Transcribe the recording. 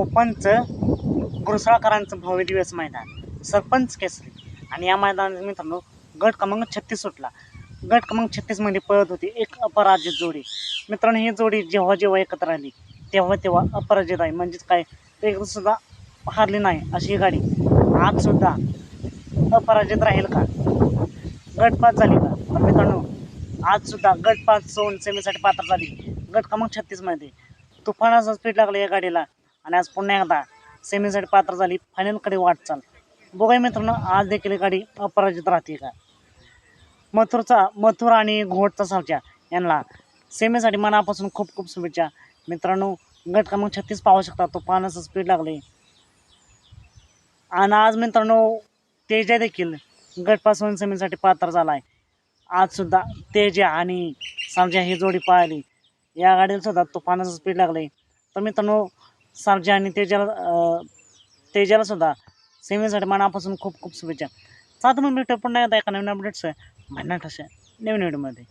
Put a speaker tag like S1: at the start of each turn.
S1: ओपनच गुरसाळकरांचं भव्य दिवस मैदान सरपंच केसरी. आणि या मैदानात मित्रांनो गट क्रमांक छत्तीस सुटला. गट क्रमांक छत्तीसमध्ये पळत होती एक अपराजित जोडी. मित्रांनो ही जोडी जेव्हा जेव्हा एकत्र आली तेव्हा तेव्हा अपराजित आहे. म्हणजेच काय? एक सुद्धा हारली नाही अशी ही गाडी. आज सुद्धा अपराजित राहील का? गटपास झाली का? तर मित्रांनो आज सुद्धा गट सेमीसाठी पात्र झाली. गट क्रमांक छत्तीसमध्ये तुफानाचा स्पीड लागला या गाडीला. आणि आज पुन्हा एकदा सेमीसाठी पात्र झाली. फायनलकडे वाटचाल. बघा मित्रांनो आज देखील गाडी अपराजित राहते का? मथुरचा मथुर आणि घोटचा सावच्या यांना सेमीसाठी मनापासून खूप खूप शुभेच्छा. मित्रांनो गट क्रमांक छत्तीस पाहू शकता तुफानाचं स्पीड लागले आणि आज मित्रांनो तेजा देखील गटपासून सेमीसाठी पात्र झाला आहे आज सुद्धा तेजा आणि सावजा ही जोडी पाहिली. या गाडीला सुद्धा पाण्याचं स्पीड लागले तर मित्रांनो सावजा आणि तेजाला तेजालासुद्धा तेजाला सेमीसाठी मनापासून खूप खूप शुभेच्छा. सात मग भेटू पुन्हा एकदा एका नवीन अपडेट्स भन्नाट अशा नवीन व्हिडिओमध्ये